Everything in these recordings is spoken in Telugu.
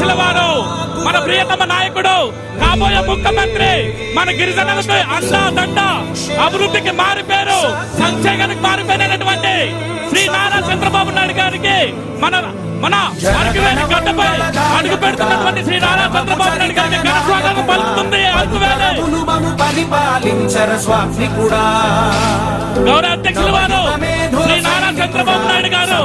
అధ్యక్షుల వారు మన ప్రియతమ నాయకుడు కాబోయే ముఖ్యమంత్రి మన గిరిజనులకు అండా దండ అభివృద్ధికి మారిపోయారు సంక్షేమానికి మారిపోయినటువంటి శ్రీ నారా చంద్రబాబు నాయుడు గారికి మన మన అరకువేలి గడ్డపై అడుగు పెడుతున్నటువంటి శ్రీ నారా చంద్రబాబు నాయుడు గారికి ఘనస్వాగతం పలుకుతుంది అరకువేలి గౌరవ అధ్యక్షులు వారు చంద్రబాబు నాయుడు గారు.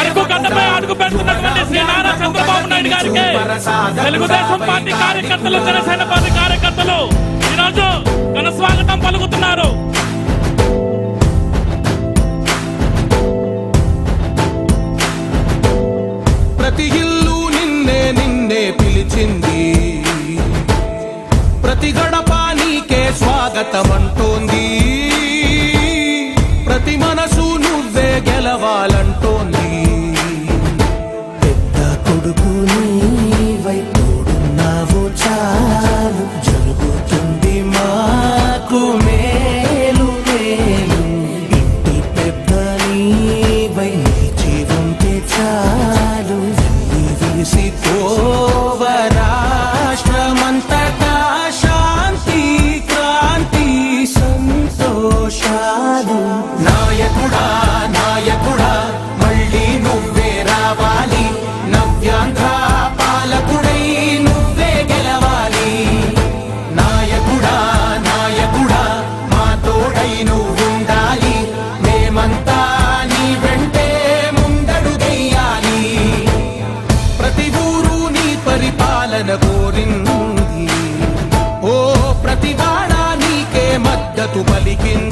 అడుగు గడ్డపై అడుగు పెడుతున్నటువంటి శ్రీ నారా చంద్రబాబు నాయుడు గారికి తెలుగుదేశం పార్టీ కార్యకర్తలు జనసేన పార్టీ కార్యకర్తలు ఈరోజు ఘన స్వాగతం పలుకుతున్నారు. ప్రతి ఇల్లు నిన్నే నిన్నే పిలిచింది. ప్రతి గడప నీకే స్వాగతం పలికింది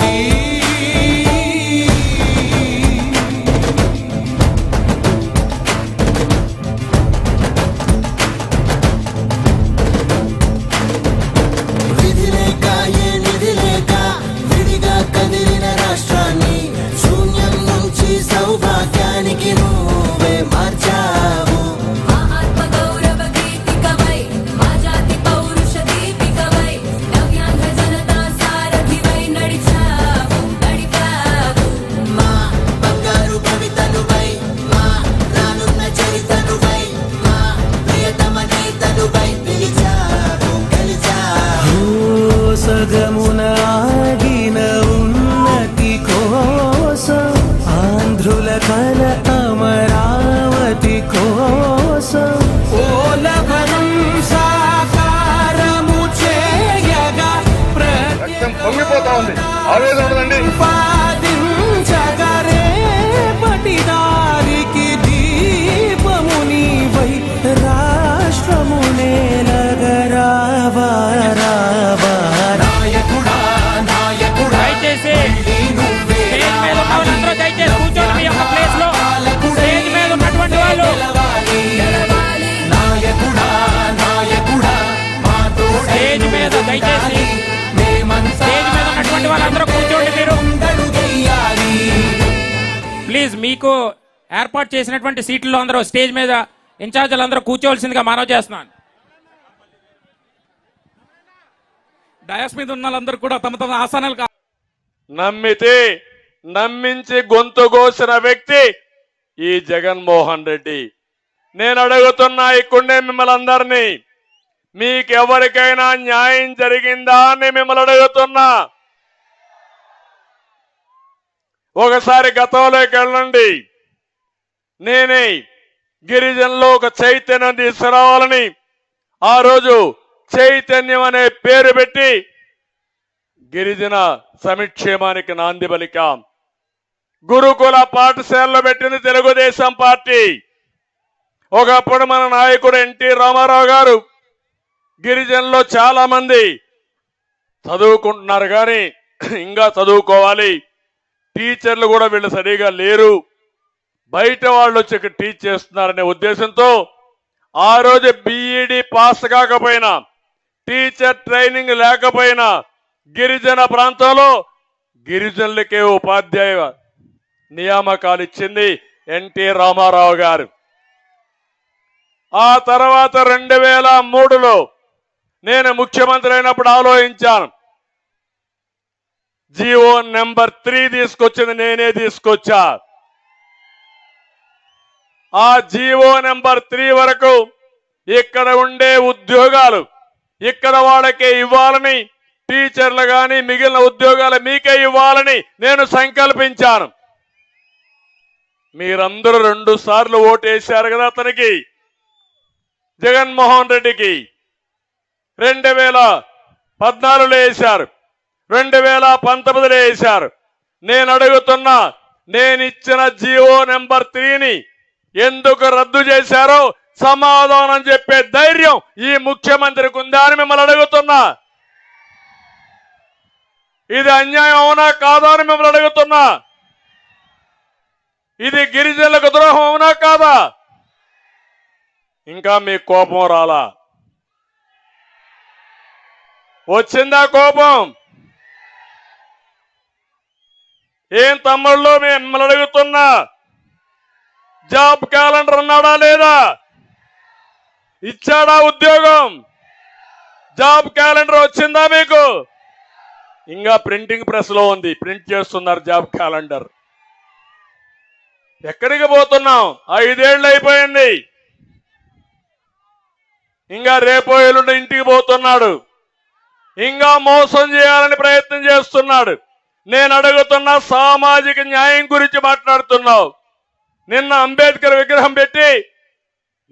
రక్తం ఉంది. ఆవేదన ఉండదండి. మీకు ఏర్పాటు చేసినటువంటి సీట్లలో అందరూ స్టేజ్ మీద ఇన్ఛార్జీలు అందరూ కూర్చోవలసిందిగా మనవి చేస్తున్నాను. డయాస్ మీద ఉన్న వాళ్ళందరూ కూడా తమ తమ ఆసనాలు కా- నమ్మితే నమ్మించి గొంతు కోసిన వ్యక్తి ఈ జగన్మోహన్ రెడ్డి. నేను అడుగుతున్నా ఇక్కడే మిమ్మల్ని అందరినీ మీకెవరికైనా న్యాయం జరిగిందా అని మిమ్మల్ని అడుగుతున్నా. ఒకసారి గతంలోకి వెళ్ళండి. నేనే గిరిజనులో ఒక చైతన్యం తీసుకురావాలని ఆ రోజు చైతన్యం అనే పేరు పెట్టి గిరిజన సమిక్షేమానికి నాంది పలికాం. గురుకుల పాఠశాలలో పెట్టింది తెలుగుదేశం పార్టీ. ఒకప్పుడు మన నాయకుడు ఎన్టీ రామారావు గారు గిరిజనులో చాలా మంది చదువుకుంటున్నారు కానీ ఇంకా చదువుకోవాలి. టీచర్లు కూడా వీళ్ళు సరిగా లేరు. బయట వాళ్ళు వచ్చి ఇక్కడ టీచ్ చేస్తున్నారనే ఉద్దేశంతో ఆ రోజు బీఈడి పాస్ కాకపోయినా టీచర్ ట్రైనింగ్ లేకపోయినా గిరిజన ప్రాంతంలో గిరిజనులకే ఉపాధ్యాయ నియామకాలు ఇచ్చింది ఎన్టీ రామారావు గారు. ఆ తర్వాత రెండు వేల మూడులో నేను ముఖ్యమంత్రి అయినప్పుడు ఆలోచించాను. జీవో నెంబర్ త్రీ తీసుకొచ్చింది నేనే తీసుకొచ్చా. ఆ జీవో నెంబర్ త్రీ వరకు ఇక్కడ ఉండే ఉద్యోగాలు ఇక్కడ వాళ్ళకే ఇవ్వాలని టీచర్లు కానీ మిగిలిన ఉద్యోగాలు మీకే ఇవ్వాలని నేను సంకల్పించాను. మీరందరూ రెండు సార్లు ఓటేశారు కదా అతనికి జగన్మోహన్ రెడ్డికి. రెండు వేల పద్నాలుగులో వేశారు. రెండు వేల పంతొమ్మిదిలో వేశారు. నేను అడుగుతున్నా నేను ఇచ్చిన నెంబర్ త్రీని ఎందుకు రద్దు చేశారో సమాధానం చెప్పే ధైర్యం ఈ ముఖ్యమంత్రికి ఉందా అని మిమ్మల్ని అడుగుతున్నా. ఇది అన్యాయం అవునా కాదా అని మిమ్మల్ని అడుగుతున్నా. ఇది గిరిజనులకు ద్రోహం అవునా కాదా? ఇంకా మీ కోపం రాలా? వచ్చిందా కోపం? ఏం తమ్ముళ్ళు మేము మిమ్మల్ని అడుగుతున్నా? జాబ్ క్యాలెండర్ అన్నాడా లేదా? ఇచ్చాడా ఉద్యోగం? జాబ్ క్యాలెండర్ వచ్చిందా మీకు? ఇంకా ప్రింటింగ్ ప్రెస్లో ఉంది ప్రింట్ చేస్తున్నారు జాబ్ క్యాలెండర్. ఎక్కడికి పోతున్నాం? ఐదేళ్ళు అయిపోయింది. ఇంకా రేపో ఎల్లుండి ఇంటికి పోతున్నాడు. ఇంకా మోసం చేయాలని ప్రయత్నం చేస్తున్నాడు. నేను అడుగుతున్న సామాజిక న్యాయం గురించి మాట్లాడుతున్నావు. నిన్న అంబేద్కర్ విగ్రహం పెట్టి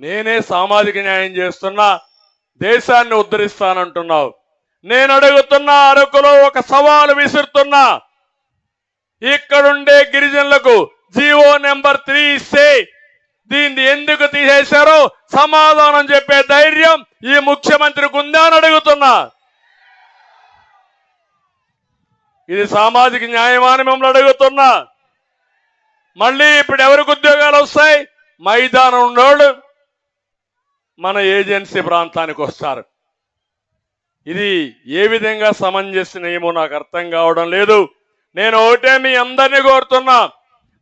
నేనే సామాజిక న్యాయం చేస్తున్నా దేశాన్ని ఉద్ధరిస్తానంటున్నావు. నేను అడుగుతున్న అరకులో ఒక సవాలు విసురుతున్నా. ఇక్కడుండే గిరిజనులకు జీవో నెంబర్ త్రీ ఇస్తే దీన్ని ఎందుకు తీసేశారో సమాధానం చెప్పే ధైర్యం ఈ ముఖ్యమంత్రికి ఉందా అని అడుగుతున్నా. ఇది సామాజిక న్యాయమా మిమ్మల్ని అడుగుతున్నా. మళ్ళీ ఇప్పుడు ఎవరికి ఉద్యోగాలు వస్తాయి? మైదానం ఉన్నోళ్ళు మన ఏజెన్సీ ప్రాంతానికి వస్తారు. ఇది ఏ విధంగా సమంజసమేమో నాకు అర్థం కావడం లేదు. నేను ఒకటే మీ అందరినీ కోరుతున్నా.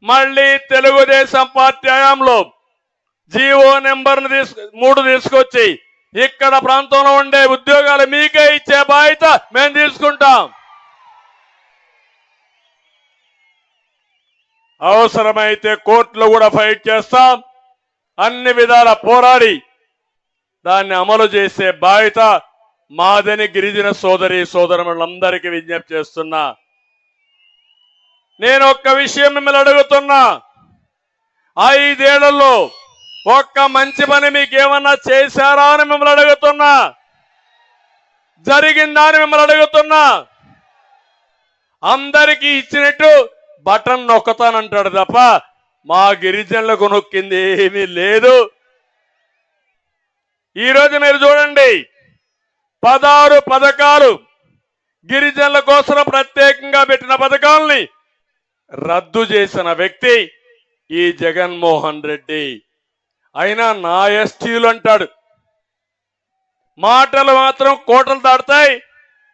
మళ్ళీ తెలుగుదేశం పార్టీ హయాంలో జీవో నెంబర్ తీసుకు మూడు తీసుకొచ్చి ఇక్కడ ప్రాంతంలో ఉండే ఉద్యోగాలు మీకే ఇచ్చే బాధ్యత మేము తీసుకుంటాం. అవసరమైతే కోర్టులో కూడా ఫైట్ చేస్తాం. అన్ని విధాల పోరాడి దాన్ని అమలు చేసే బాధ్యత మాదని గిరిజన సోదరి సోదరులందరికీ విజ్ఞప్తి చేస్తున్నా. నేను ఒక్క విషయం మిమ్మల్ని అడుగుతున్నా. ఐదేళ్ళలో ఒక్క మంచి పని మీకు ఏమన్నా చేశారా అని మిమ్మల్ని అడుగుతున్నా. జరిగిందా అని మిమ్మల్ని అడుగుతున్నా. అందరికీ ఇచ్చినట్టు బటన్ నొక్కతానంటాడు తప్ప మా గిరిజనులకు నొక్కింది ఏమీ లేదు. ఈరోజు మీరు చూడండి పదహారు పథకాలు గిరిజనుల కోసం ప్రత్యేకంగా పెట్టిన పథకాల్ని రద్దు చేసిన వ్యక్తి ఈ జగన్మోహన్ రెడ్డి. అయినా నా ఎస్టీలు అంటాడు మాటలు మాత్రం కోటలు దాటుతాయి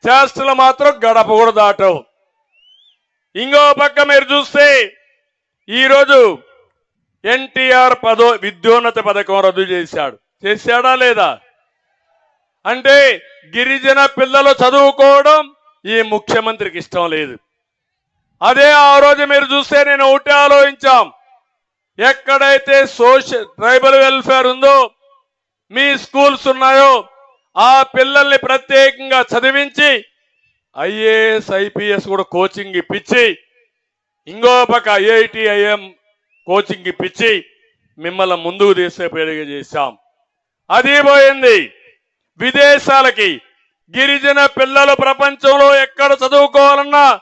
చేష్టలు మాత్రం గడప కూడా దాటవు. ఇంకో పక్క మీరు చూస్తే ఈరోజు ఎన్టీఆర్ పదో విద్యోన్నత పథకం రద్దు చేశాడు. చేశాడా లేదా? అంటే గిరిజన పిల్లలు చదువుకోవడం ఈ ముఖ్యమంత్రికి ఇష్టం లేదు. అదే ఆ రోజు మీరు చూస్తే నేను ఒకటి ఆలోచించాం. ఎక్కడైతే సోషల్ ట్రైబల్ వెల్ఫేర్ ఉందో మీ స్కూల్స్ ఉన్నాయో ఆ పిల్లల్ని ప్రత్యేకంగా చదివించి ఐఏఎస్ ఐపీఎస్ కూడా కోచింగ్ ఇప్పించి ఇంకో పక్క ఐఐటి ఐఎం కోచింగ్ ఇప్పించి మిమ్మల్ని ముందుకు తీసే పెరిగి చేశాం. అది పోయింది. విదేశాలకి గిరిజన పిల్లలు ప్రపంచంలో ఎక్కడ చదువుకోవాలన్నా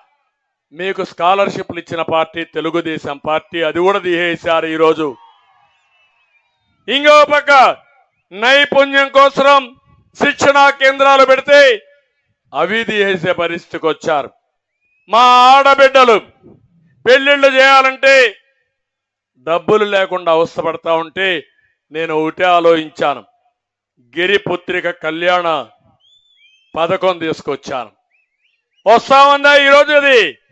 మీకు స్కాలర్షిప్లు ఇచ్చిన పార్టీ తెలుగుదేశం పార్టీ అది కూడా తీసేశారు ఈరోజు. ఇంకో పక్క నైపుణ్యం కోసం శిక్షణా కేంద్రాలు పెడితే అవిధి వేసే పరిస్థితికి వచ్చారు. మా ఆడబిడ్డలు పెళ్ళిళ్ళు చేయాలంటే డబ్బులు లేకుండా అవస్థపడతా ఉంటే నేను ఒకటే ఆలోచించాను. గిరిపుత్రిక కళ్యాణ పథకం తీసుకొచ్చాను. వస్తామన్నా ఈరోజు అది?